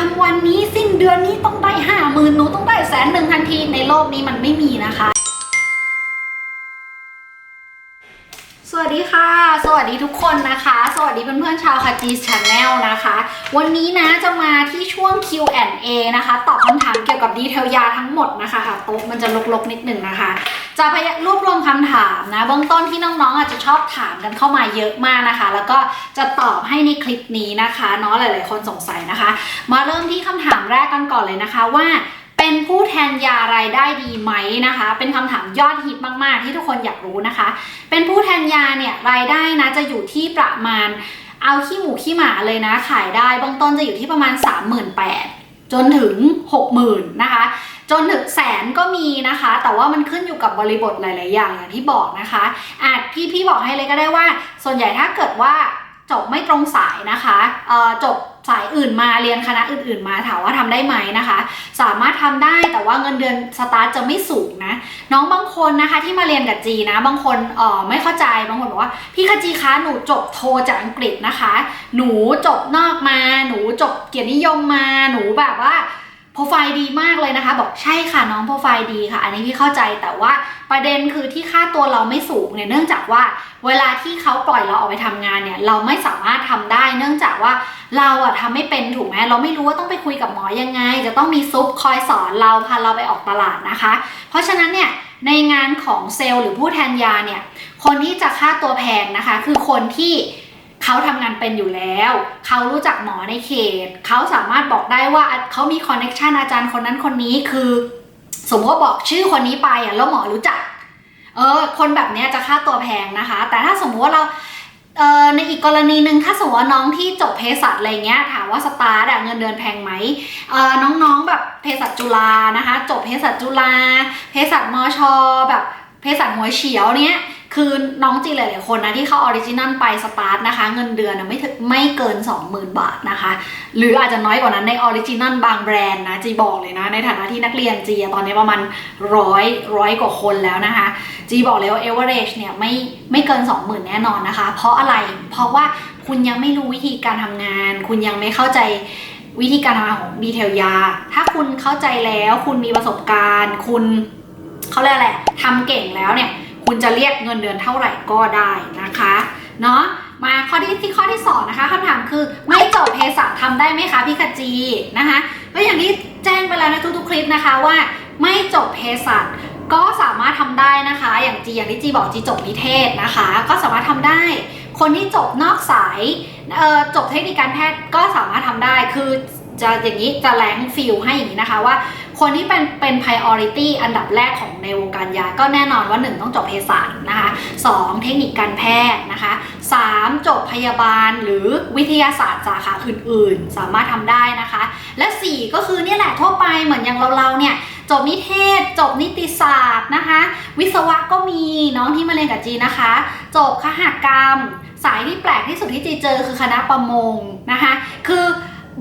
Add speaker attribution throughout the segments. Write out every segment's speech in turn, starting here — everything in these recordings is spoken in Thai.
Speaker 1: ทำวันนี้สิ้นเดือนนี้ต้องได้ห้าหมื่นหนูต้องได้แสนหนึ่งทันทีในโลกนี้มันไม่มีนะคะ สวัสดีค่ะ สวัสดีทุกคนนะคะ สวัสดีเพื่อนๆชาวคาจีชาแนลนะคะ วันนี้นะจะมาที่ช่วง Q&A นะคะ ตอบคำถามเกี่ยวกับดีเทลยาทั้งหมดนะคะค่ะโต๊ะมันจะลกๆนิดหนึ่งนะคะ จะพยายามรวบรวมคำถามนะเบื้องต้นที่น้องๆอาจจะชอบถามกันเข้ามาเยอะมากนะคะ แล้วก็จะตอบให้ในคลิปนี้นะคะเนาะหลายๆคนสงสัยนะคะ มาเริ่มที่คำถามแรกกันก่อนเลยนะคะว่าเป็นผู้แทนยารายได้ดีไหมนะคะ เป็นคำถามยอดฮิตมากๆ ที่ทุกคนอยากรู้นะคะ เป็นผู้แทนยาเนี่ยรายได้นะจะอยู่ที่ประมาณเอาขี้หมูขี้หมาเลยนะ ขายได้เบื้องต้นจะอยู่ที่ประมาณ 38,000 จนถึง 60,000นะคะ จนถึงแสนก็มีนะคะ แต่ว่ามันขึ้นอยู่กับบริบทหลาย ๆ อย่างอย่างที่บอกนะคะอาจพี่พี่บอกให้เลยก็ได้ว่า ส่วนใหญ่ถ้าเกิดว่าจบไม่ตรงสายนะคะเอ่อจบ สายอื่นมาเรียนคณะอื่นๆมาถามว่าทำได้ไหมนะคะ สามารถทำได้แต่ว่าเงินเดือนสตาร์ทจะไม่สูงนะ น้องบางคนนะคะที่มาเรียนกับจีนะ บางคนเอ่อไม่เข้าใจบางคนบอกว่าพี่คจีคะหนูจบโทจากอังกฤษนะคะ หนูจบนอกมา หนูจบเกียรตินิยมมาหนูแบบว่า โปรไฟล์ดีมากเลยนะคะ บอกใช่ค่ะน้องโปรไฟล์ดีค่ะ อันนี้พี่เข้าใจแต่ว่าประเด็นคือที่ค่าตัวเราไม่สูงเนี่ยเนื่องจากว่าเวลาที่เขาปล่อยเราออกไปทำงานเนี่ยเราไม่สามารถทำได้ เนื่องจากว่าเราอะทำไม่เป็นถูกไหมเราไม่รู้ว่าต้องไปคุยกับหมอยังไง จะต้องมีซุปคอยสอนเราพาเราไปออกตลาดนะคะ เพราะฉะนั้นเนี่ยในงานของเซลล์หรือผู้แทนยาเนี่ยคนที่จะค่าตัวแพงนะคะ คือคนที่ เขาทำงานเป็นอยู่แล้ว เขารู้จักหมอในเขต เขาสามารถบอกได้ว่าเขามีคอนเน็ชันอาจารย์คนนั้นคนนี้คือ สมมติว่าบอกชื่อคนนี้ไปอะแล้วหมอรู้จัก เออ คนแบบนี้จะค่าตัวแพงนะคะ แต่ถ้าสมมติว่าเราเออในอีกกรณีหนึ่งถ้าสมมติว่าน้องที่จบเภสัชอะไรเงี้ยถามว่าสตาร์ทอะเงินเดือนแพงไหมเออน้องๆแบบเภสัชจุฬานะคะ จบเภสัชจุฬาเภสัชมอชแบบเภสัชหัวเฉียวเนี้ย คือน้องจีหลายๆคนนะที่เข้าออริจินัลไปสตาร์ทนะคะ เงินเดือนนะไม่ถึงไม่เกิน 20,000 บาทนะคะ หรืออาจจะน้อยกว่านั้นในออริจินัลบางแบรนด์นะจีบอกเลยนะ ในฐานะที่นักเรียนจีอะตอนนี้ประมาณร้อยร้อยกว่าคนแล้วนะคะ จีบอกเลยว่า average เนี่ยไม่ไม่เกิน 20,000 แน่นอนนะคะ เพราะอะไรเพราะว่าคุณยังไม่รู้วิธีการทำงาน คุณยังไม่เข้าใจวิธีการทำงานของดีเทลยา ถ้าคุณเข้าใจแล้วคุณมีประสบการณ์ คุณเขาเรียกอะไรทำเก่งแล้วเนี่ย คุณจะเรียกเงินเดือนเท่าไหร่ก็ได้นะคะเนาะมาข้อที่ที่ข้อที่สองนะคะคำถามคือไม่จบเภสัชทำได้ไหมคะพี่ขจีนะคะก็อย่างที่แจ้งไปแล้วในทุกๆคลิปนะคะว่าไม่จบเภสัชก็สามารถทำได้นะคะ อย่างจีอย่างที่จีบอกจีจบนิเทศนะคะ ก็สามารถทำได้ คนที่จบนอกสายจบเทคนิคการแพทย์ก็สามารถทำได้คือจะอย่างนี้จะแรงฟิลให้อย่างนี้นะคะว่า คนที่เป็นเป็น priority อันดับแรกของในวงการยา ก็แน่นอนว่า 1 ต้องจบเภสัชนะคะ2เทคนิคการแพทย์นะคะ3จบพยาบาลหรือวิทยาศาสตร์สาขาอื่นๆ สามารถทำได้นะคะ และ 4 ก็คือเนี่ยแหละทั่วไปเหมือนอย่างเราๆเนี่ยจบนิเทศ จบนิติศาสตร์นะคะ วิศวะก็มีน้องที่มาเรียนกับจีนะคะ จบคหกรรม สายที่แปลกที่สุดที่จีเจอคือคณะประมงนะคะ คือ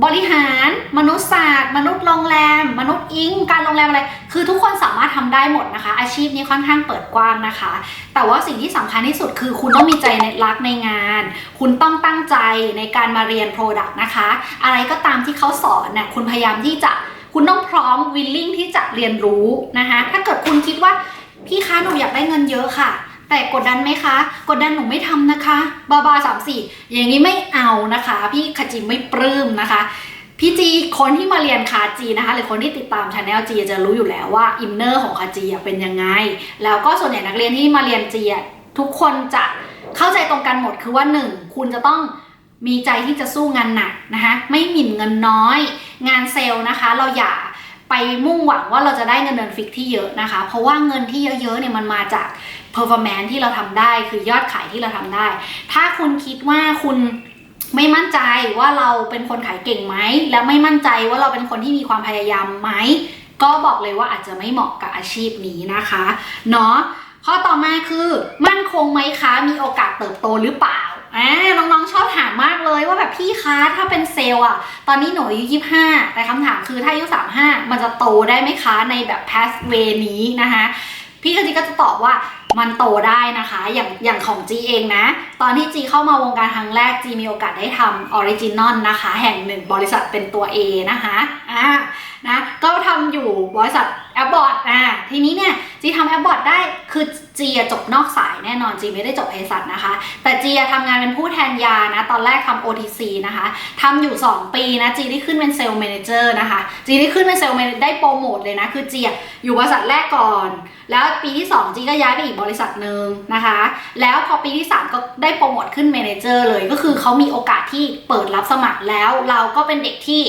Speaker 1: บริหารมนุษยศาสตร์ มนุษย์โรงแรม มนุษย์อิงการโรงแรมอะไร คือทุกคนสามารถทำได้หมดนะคะ อาชีพนี้ค่อนข้างเปิดกว้างนะคะ แต่ว่าสิ่งที่สำคัญที่สุดคือคุณต้องมีใจในรักในงาน คุณต้องตั้งใจในการมาเรียน Product นะคะ อะไรก็ตามที่เขาสอนเนี่ยคุณพยายามที่จะคุณต้องพร้อม willing ที่จะเรียนรู้นะคะถ้าเกิดคุณคิดว่าพี่คะหนูอยากได้เงินเยอะค่ะ แต่กดดันไหมคะ กดดันหนูไม่ทำนะคะ บาบาสามสี่อย่างนี้ไม่เอานะคะ พี่ขจิมไม่ปลื้มนะคะพี่จีคนที่มาเรียนคาจีนะคะ หรือคนที่ติดตามชาแนลจีจะรู้อยู่แล้วว่าอินเนอร์ของคาจีเป็นยังไง แล้วก็ส่วนใหญ่นักเรียนที่มาเรียนจีทุกคนจะเข้าใจตรงกันหมดคือว่าหนึ่งคุณจะต้องมีใจที่จะสู้งานหนักนะคะ ไม่หมิ่นเงินน้อย งานเซลล์นะคะ เราอย่า ไปมุ่งหวังว่าเราจะได้เงินเดือนฟิกที่เยอะนะคะ เพราะว่าเงินที่เยอะๆเนี่ยมันมาจาก performance ที่เราทำได้คือยอดขายที่เราทำได้ ถ้าคุณคิดว่าคุณไม่มั่นใจว่าเราเป็นคนขายเก่งไหม แล้วไม่มั่นใจว่าเราเป็นคนที่มีความพยายามไหม ก็บอกเลยว่าอาจจะไม่เหมาะกับอาชีพนี้นะคะ เนาะข้อต่อมาคือ มั่นคงไหมคะ มีโอกาสเติบโตหรือเปล่า อ่าน้องๆชอบถามมากเลยว่าแบบพี่คะถ้าเป็นเซลล์อะตอนนี้หนูอายุ25แต่คำถามคือถ้าอายุ35มันจะโตได้ไหมคะในแบบ pathway นี้นะคะพี่กจิก็จะตอบว่ามันโตได้นะคะ อย่างอย่างของจีเองนะ ตอนที่จีเข้ามาวงการครั้งแรกจีมีโอกาสได้ทำออริจินอลนะคะ แห่งหนึ่งบริษัทเป็นตัว A นะคะอ่านะก็ทำอยู่บริษัท แอปบอร์ดอ่าทีนี้เนี่ยจีทำแอปบอร์ดได้คือจีจบนอกสายแน่นอนจีไม่ได้จบเภสัชนะคะ แต่จีทำงานเป็นผู้แทนยานะ ตอนแรกทำ OTC นะคะทำอยู่ 2 ปีนะจีได้ขึ้นเป็นเซลล์แมเนเจอร์นะคะจีได้ขึ้นเป็นเซลล์แมเนได้โปรโมทเลยนะ คือจีอะอยู่บริษัทแรกก่อน แล้วปีที่ 2 จีก็ย้ายไปอีกบริษัทหนึ่งนะคะ แล้วพอปีที่ 3 ก็ได้โปรโมทขึ้นเมเนเจอร์เลยก็คือเขามีโอกาสที่เปิดรับสมัครแล้วเราก็เป็นเด็กที่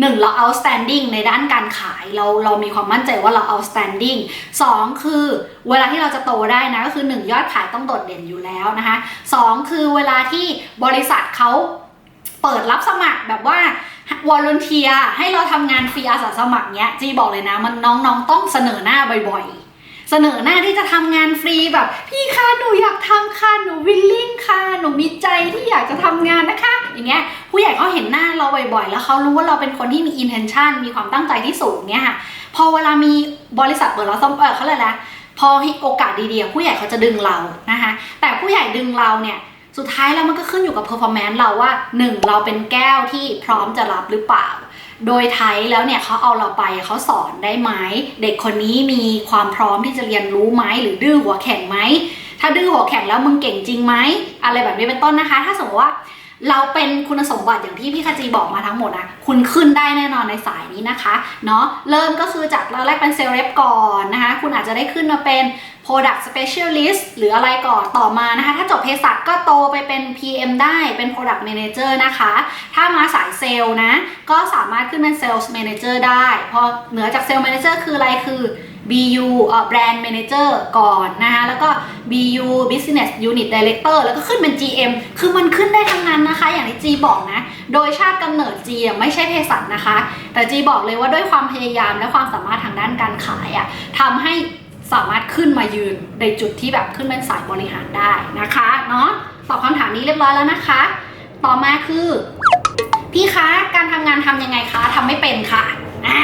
Speaker 1: หนึ่งเรา outstanding ในด้านการขายเราเรามีความมั่นใจว่าเรา outstanding สองคือเวลาที่เราจะโตได้นะก็คือหนึ่งยอดขายต้องโดดเด่นอยู่แล้วนะคะสองคือเวลาที่บริษัทเขาเปิดรับสมัครแบบว่าวอลเนเทียให้เราทำงานฟรีอาสาสมัครเนี้ยจีบอกเลยนะมันน้องๆต้องเสนอหน้าบ่อยๆ เสนอหน้าที่จะทำงานฟรีแบบ พี่คะหนูอยากทำค่ะหนูวิลลิ่งค่ะหนูมีใจที่อยากจะทำงานนะคะ อย่างเงี้ยผู้ใหญ่เขาเห็นหน้าเราบ่อยๆ แล้วเขารู้ว่าเราเป็นคนที่มี intention มีความตั้งใจที่สูงเนี่ยค่ะพอเวลามีบริษัทเปิดรับสมัครเออเขาเลยกนะพอโอกาสดีๆผู้ใหญ่เขาจะดึงเรานะคะแต่ผู้ใหญ่ดึงเราเนี่ยสุดท้ายแล้วมันก็ขึ้นอยู่กับ performance เราว่าหนึ่งเราเป็นแก้วที่พร้อมจะรับหรือเปล่า โดยไทยแล้วเนี่ยเขาเอาเราไปเขาสอนได้ไหมเด็กคนนี้มีความพร้อมที่จะเรียนรู้ไหมหรือดื้อหัวแข็งไหมถ้าดื้อหัวแข็งแล้วมึงเก่งจริงไหมอะไรแบบนี้เป็นต้นนะคะ ถ้าสมมติว่า เราเป็นคุณสมบัติอย่างที่พี่คาจีบอกมาทั้งหมดนะคุณขึ้นได้แน่นอนในสายนี้นะคะเนาะเริ่มก็คือจากเราแรกเป็นเซลล์เรปก่อนนะคะคุณอาจจะได้ขึ้นมาเป็น Product Specialist หรืออะไรก่อนต่อมานะคะ ถ้าจบเภสัชก็โตไปเป็น PM ได้เป็น Product Manager นะคะ ถ้ามาสายเซลล์นะ ก็สามารถขึ้นเป็น Sales Manager ได้ พอเหนือจาก Sales Manager คืออะไรคือ BU เอ่อ Brand Manager ก่อนนะคะแล้วก็ BU Business Unit Director แล้วก็ขึ้นเป็น GM คือมันขึ้นได้ทั้งนั้นนะคะ อย่างที่จีบอกนะ โดยชาติกำเนิดจีไม่ใช่เภสัชนะคะ แต่จีบอกเลยว่าด้วยความพยายามและความสามารถทางด้านการขายอะทำให้สามารถขึ้นมายืนในจุดที่แบบขึ้นเป็นสายบริหารได้นะคะเนาะตอบคำถามนี้เรียบร้อยแล้วนะคะ ต่อมาคือ พี่คะการทำงานทำยังไงคะทำไม่เป็นค่ะอ่า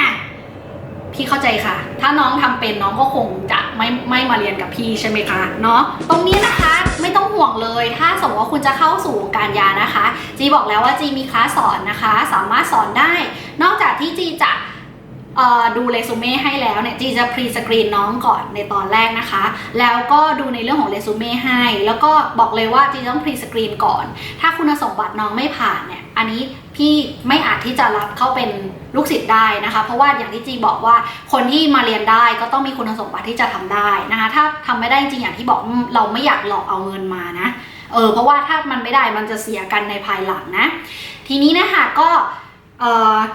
Speaker 1: พี่เข้าใจค่ะ ถ้าน้องทำเป็นน้องก็คงจะไม่ไม่มาเรียนกับพี่ใช่ไหมคะเนาะตรงนี้นะคะไม่ต้องห่วงเลย ถ้าสมมติว่าคุณจะเข้าสู่วงการยานะคะ จีบอกแล้วว่าจีมีคลาสสอนนะคะ สามารถสอนได้ นอกจากที่จีจะเอ่อดูเรซูเม่ให้แล้วเนี่ยจีจะพรีสกรีนน้องก่อนในตอนแรกนะคะ แล้วก็ดูในเรื่องของเรซูเม่ให้ แล้วก็บอกเลยว่าจีต้องพรีสกรีนก่อน ถ้าคุณสมบัติน้องไม่ผ่านเนี่ย อันนี้ พี่ไม่อาจที่จะรับเข้าเป็นลูกศิษย์ได้นะคะ เพราะว่าอย่างที่จีบอกว่าคนที่มาเรียนได้ก็ต้องมีคุณสมบัติที่จะทำได้นะคะ ถ้าทำไม่ได้จริงอย่างที่บอกเราไม่อยากหลอกเอาเงินมานะเออเพราะว่าถ้ามันไม่ได้มันจะเสียกันในภายหลังนะ ทีนี้นะคะก็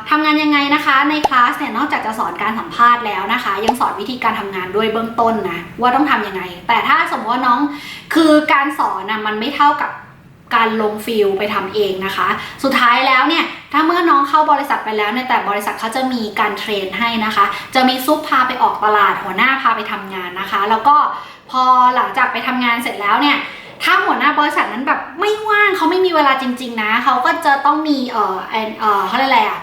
Speaker 1: ทำงานยังไงนะคะในคลาสเนี่ยนอกจากจะสอนการสัมภาษณ์แล้วนะคะ ยังสอนวิธีการทำงานด้วยเบื้องต้นนะว่าต้องทำยังไง แต่ถ้าสมมติว่าน้องคือการสอนนะมันไม่เท่ากับ การลงฟิลไปทำเองนะคะ สุดท้ายแล้วเนี่ยถ้าเมื่อน้องเข้าบริษัทไปแล้วเนี่ยแต่บริษัทเขาจะมีการเทรนให้นะคะ จะมีซุปพาไปออกตลาดหัวหน้าพาไปทำงานนะคะ แล้วก็พอหลังจากไปทำงานเสร็จแล้วเนี่ยถ้าหัวหน้าบริษัทนั้นแบบไม่ว่างเขาไม่มีเวลาจริง ๆ นะเขาก็จะต้องมีเอ่อเอ่อเอ่อเขาเรียกอะไรอะ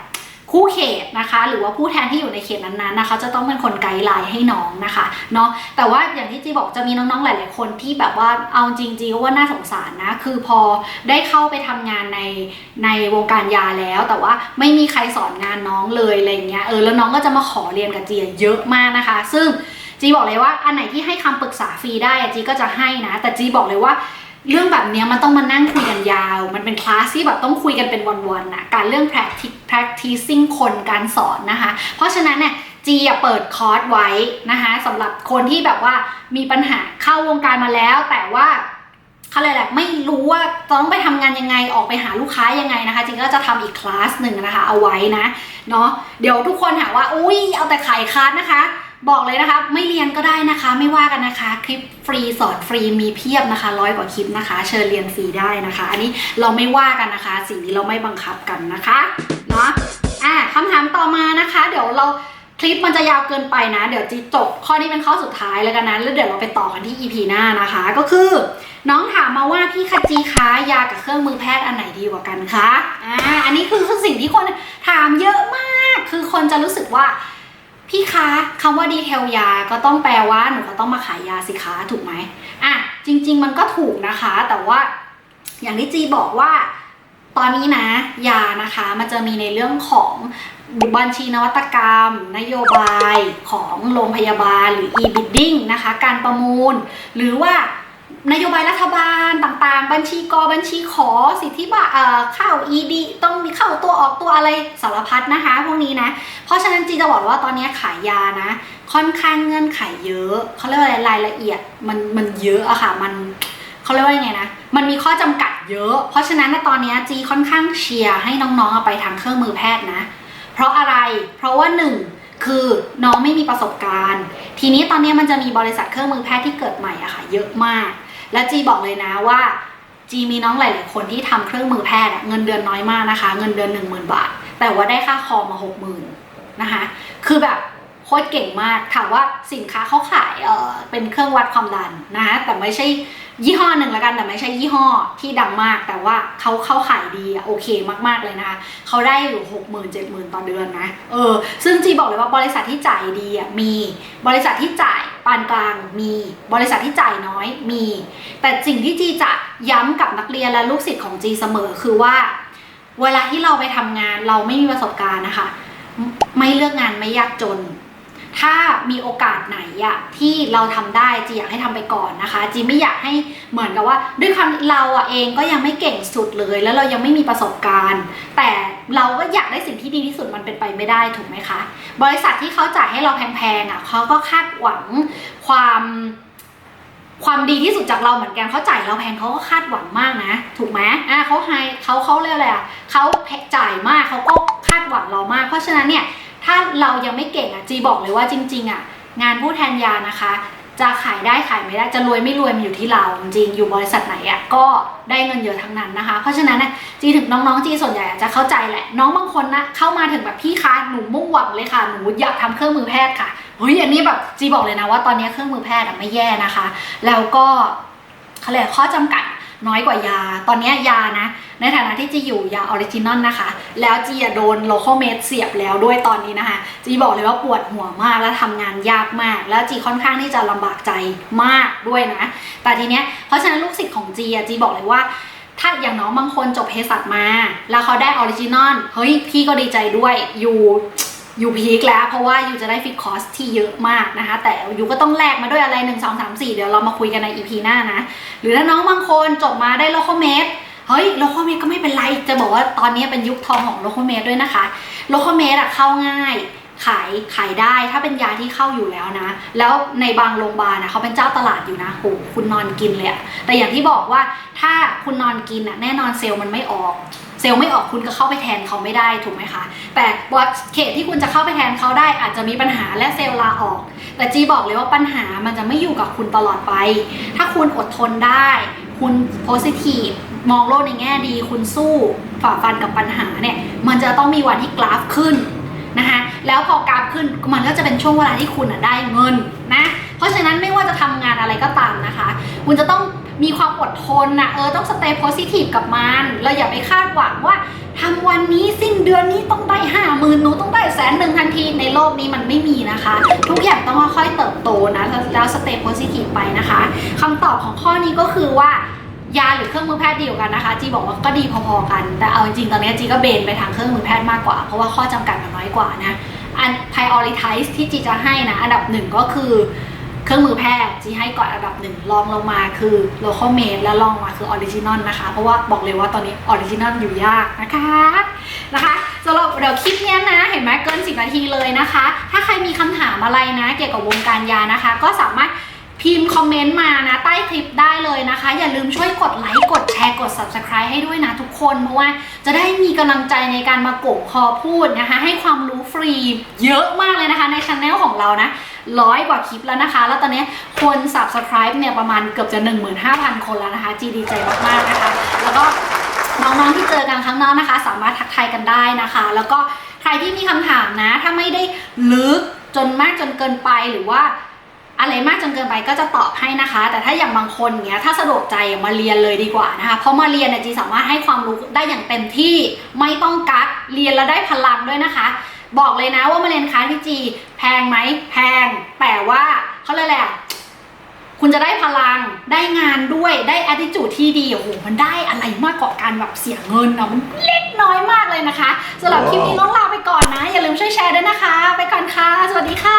Speaker 1: คู่เขตนะคะ หรือว่าผู้แทนที่อยู่ในเขตนั้นๆนะคะ จะต้องเป็นคนไกด์ไลน์ให้น้องนะคะเนาะแต่ว่าอย่างที่จีบอกจะมีน้องๆหลาย ๆ คนที่แบบว่าเอาจริงๆว่าน่าสงสารนะ คือพอได้เข้าไปทำงานในในวงการยาแล้ว แต่ว่าไม่มีใครสอนงานน้องเลยอะไรเงี้ยเออแล้วน้องก็จะมาขอเรียนกับจีเยอะมากนะคะ ซึ่งจีบอกเลยว่าอันไหนที่ให้คำปรึกษาฟรีได้จีก็จะให้นะ แต่จีบอกเลยว่าเรื่องแบบเนี้ยมันต้องมานั่งคุยกันยาว มันเป็นคลาสที่แบบต้องคุยกันเป็นวันๆนะการเรื่อง practice practicing คนการสอนนะคะ เพราะฉะนั้นเนี่ยจีอะเปิดคอร์สไว้นะคะสำหรับคนที่แบบว่ามีปัญหาเข้าวงการมาแล้ว แต่ว่าเขาเลยแหละไม่รู้ว่าต้องไปทำงานยังไงออกไปหาลูกค้ายังไงนะคะจีก็จะทำอีกคลาสหนึ่งนะคะ เอาไว้นะเนาะเดี๋ยวทุกคนหาว่าอุ้ยเอาแต่ขายคลาสนะคะ บอกเลยนะคะ ไม่เรียนก็ได้นะคะ ไม่ว่ากันนะคะ คลิปฟรีสอนฟรีมีเพียบนะคะร้อยกว่าคลิปนะคะ เชิญเรียนฟรีได้นะคะ อันนี้เราไม่ว่ากันนะคะ สิ่งนี้เราไม่บังคับกันนะคะเนาะอะคำถามต่อมานะคะ เดี๋ยวเราคลิปมันจะยาวเกินไปนะ เดี๋ยวจีจบข้อนี้เป็นข้อสุดท้ายแล้วกันนะแล้วเดี๋ยวเราไปต่อกันที่ EP หน้านะคะ ก็คือ น้องถามมาว่าพี่คจีคะยากับเครื่องมือแพทย์อันไหนดีกว่ากันคะอ่าอันนี้คือคือสิ่งที่คนถามเยอะมาก คือคนจะรู้สึกว่า พี่คะคำว่าดีเทลยาก็ต้องแปลว่าหนูก็ต้องมาขายยาสิคะถูกไหมอะจริง ๆ มันก็ถูกนะคะ แต่ว่าอย่างที่จีบอกว่าตอนนี้นะยานะคะมันจะมีในเรื่องของบัญชีนวัตกรรม นโยบายของโรงพยาบาลหรือ e-bidding นะคะ การประมูล หรือว่า นโยบายรัฐบาลต่างๆ บัญชีกอบัญชีขอสิทธิบัตรเอ่อเข้า ED ต้องมีเข้าตัวออกตัวอะไรสารพัดนะคะ พวกนี้นะ เพราะฉะนั้นจีจะบอกว่าตอนนี้ขายยานะ ค่อนข้างเงื่อนไขเยอะเขาเรียกว่าอะไรรายละเอียดมันมันเยอะอะค่ะมันเขาเรียกว่าไงนะ มันมีข้อจำกัดเยอะ เพราะฉะนั้นตอนนี้จีค่อนข้างเชียร์ให้น้องๆไปทางเครื่องมือแพทย์นะ เพราะอะไร เพราะว่าหนึ่งคือน้องไม่มีประสบการณ์ ทีนี้ตอนนี้มันจะมีบริษัทเครื่องมือแพทย์ที่เกิดใหม่อะค่ะ เยอะมาก และจีบอกเลยนะว่าจีมีน้องหลายๆคนที่ทำเครื่องมือแพทย์เงินเดือนน้อยมากนะคะ เงินเดือน 1 0,000 บาท แต่ว่าได้ค่าคอมมา 60,000นะคะคือแบบโคตรเก่งมากถามว่าสินค้าเขาขายเออเป็นเครื่องวัดความดันนะคะแต่ไม่ใช่ ยี่ห้อหนึ่งละกันแต่ไม่ใช่ยี่ห้อที่ดังมากแต่ว่าเขาเข้าขายดีอะโอเคมากๆเลยนะคะเขาได้อยู่หกหมื่นเจ็ดหมื่นต่อเดือนนะเออซึ่งจีบอกเลยว่าบริษัทที่จ่ายดีอะมีบริษัทที่จ่ายปานกลางมีบริษัทที่จ่ายน้อยมี แต่สิ่งที่จีจะย้ำกับนักเรียนและลูกศิษย์ของจีเสมอคือว่า เวลาที่เราไปทำงานเราไม่มีประสบการณ์นะคะ ไม่เลือกงานไม่ยากจน ถ้ามีโอกาสไหนอะที่เราทำได้จีอยากให้ทำไปก่อนนะคะจีไม่อยากให้เหมือนกับว่า ด้วยความเราอะเองก็ยังไม่เก่งสุดเลย แล้วเรายังไม่มีประสบการณ์ แต่เราก็อยากได้สิ่งที่ดีที่สุดมันเป็นไปไม่ได้ถูกไหมคะ บริษัทที่เขาจ่ายให้เราแพงๆอะเขาก็คาดหวังความความดีที่สุดจากเราเหมือนกันเขาจ่ายเราแพงเขาก็คาดหวังมากนะ ถูกไหมอะเขาให้เขาเขาเรียกอะไรอะเขาจ่ายมากเขาก็คาดหวังเรามาก เพราะฉะนั้นเนี่ย ถ้าเรายังไม่เก่งอะจีบอกเลยว่าจริง ๆ อะ งานผู้แทนยานะคะ จะขายได้ขายไม่ได้จะรวยไม่รวยมันอยู่ที่เราจริงอยู่บริษัทไหนอะก็ได้เงินเยอะทั้งนั้นนะคะ เพราะฉะนั้นนะจีถึงน้องๆจีส่วนใหญ่อาจจะเข้าใจแหละ น้องบางคนนะเข้ามาถึงแบบพี่คะหนูมุ่งหวังเลยค่ะหนูอยากทำเครื่องมือแพทย์ค่ะเฮ้ยอันนี้แบบจีบอกเลยนะว่าตอนนี้เครื่องมือแพทย์ไม่แย่นะคะ แล้วก็เขาเรียกข้อจำกัด น้อยกว่ายา ตอนนี้ยานะ ในฐานะที่จีอยู่ยาออริจินอลนะคะ แล้วจีอะโดนโลโคเมดเสียบแล้วด้วยตอนนี้นะคะ จีบอกเลยว่าปวดหัวมากและทำงานยากมาก แล้วจีค่อนข้างที่จะลำบากใจมากด้วยนะ แต่ทีเนี้ย เพราะฉะนั้นลูกศิษย์ของจีอะจีบอกเลยว่าถ้าอย่างน้องบางคนจบเภสัชมา แล้วเขาได้ออริจินอล เฮ้ย พี่ก็ดีใจด้วย อยู่ ยู่พีคแล้วเพราะว่ายูจะได้ฟิกคอสที่เยอะมากนะคะ แต่ยูก็ต้องแลกมาด้วยอะไร 1 2 3 4 เดี๋ยวเรามาคุยกันใน EP หน้านะ หรือถ้าน้องบางคนจบมาได้โลโคเมดเฮ้ยโลโคเมดก็ไม่เป็นไร จะบอกว่าตอนนี้เป็นยุคทองของโลโคเมดด้วยนะคะโลโคเมดอะเข้าง่าย ขายขายได้ถ้าเป็นยาที่เข้าอยู่แล้วนะ แล้วในบางโรงพยาบาลนะเขาเป็นเจ้าตลาดอยู่นะโหคุณนอนกินเลยอะแต่อย่างที่บอกว่าถ้าคุณนอนกินอะแน่นอนเซลล์มันไม่ออก เซลล์ไม่ออกคุณก็เข้าไปแทนเขาไม่ได้ถูกไหมคะ แต่ว่าเขตที่คุณจะเข้าไปแทนเขาได้อาจจะมีปัญหาและเซลล์ลาออก แต่จีบอกเลยว่าปัญหามันจะไม่อยู่กับคุณตลอดไป ถ้าคุณอดทนได้ คุณโพสิทีฟมองโลกในแง่ดี คุณสู้ฝ่าฟันกับปัญหาเนี่ยมันจะต้องมีวันที่กราฟขึ้น นะคะแล้วพอกราฟขึ้นมันก็จะเป็นช่วงเวลาที่คุณได้เงินนะเพราะฉะนั้นไม่ว่าจะทำงานอะไรก็ตามนะคะ คุณจะต้องมีความอดทนนะเออต้องสเตย์โพสิทีฟกับมันเราอย่าไปคาดหวังว่าทำวันนี้สิ้นเดือนนี้ต้องได้ห้าหมื่นหนูต้องได้แสนหนึ่งทันทีในโลกนี้มันไม่มีนะคะ ทุกอย่างต้องค่อยๆเติบโตนะแล้วสเตย์โพสิทีฟไปนะคะคำตอบของข้อนี้ก็คือว่า ยาหรือเครื่องมือแพทย์ดีกว่ากันนะคะจีบอกว่าก็ดีพอๆกัน แต่เอาจริงๆตอนนี้จีก็เบนไปทางเครื่องมือแพทย์มากกว่า เพราะว่าข้อจำกัดมันน้อยกว่านะอัน prioritize ที่จีจะให้นะอันดับหนึ่งก็คือเครื่องมือแพทย์จีให้ก่อนอันดับหนึ่งรองลงมาคือ local made และรองมาคือ original นะคะ เพราะว่าบอกเลยว่าตอนนี้ original อยู่ยากนะคะนะคะสำหรับเดี๋ยวคลิปนี้นะ เห็นไหมเกิน 10 นาทีเลยนะคะ ถ้าใครมีคำถามอะไรนะ เกี่ยวกับวงการยานะคะ ก็สามารถ พิมพ์คอมเมนต์มานะใต้คลิปได้เลยนะคะ อย่าลืมช่วยกดไลค์กดแชร์กด subscribe ให้ด้วยนะทุกคนเพราะว่าจะได้มีกำลังใจในการมาโกกคอพูดนะคะ ให้ความรู้ฟรีเยอะมากเลยนะคะในช anel ของเรานะร้อยกว่าคลิปแล้วนะคะ แล้วตอนนี้คน subscribe เนี่ยประมาณเกือบจะ 15,000 คนแล้วนะคะ จีดีใจมากๆนะคะ แล้วก็น้องๆที่เจอกันข้งนอกนะคะ สามารถทักทายกันได้นะคะ แล้วก็ใครที่มีคำถามนะ ถ้าไม่ได้ลึกจนมากจนเกินไปหรือว่า อะไรมากจนเกินไปก็จะตอบให้นะคะ แต่ถ้าอย่างบางคนเนี้ยถ้าสะดวกใจมาเรียนเลยดีกว่านะคะเพราะมาเรียนเนี่ยจีสามารถให้ความรู้ได้อย่างเต็มที่ไม่ต้องกักเรียนแล้วได้พลังด้วยนะคะ บอกเลยนะว่ามาเรียนคลาสพีจีแพงไหมแพง แต่ว่าเขาเรียกอะไรอะคุณจะได้พลังได้งานด้วยได้ attitude ที่ดีโอ้โหมันได้อะไรมากกว่าการแบบเสียเงินอะมันเล็กน้อยมากเลยนะคะสำหรับคลิปนี้น้องลาไปก่อนนะ อย่าลืมช่วยแชร์ด้วยนะคะ ไปก่อนค่ะ สวัสดีค่ะ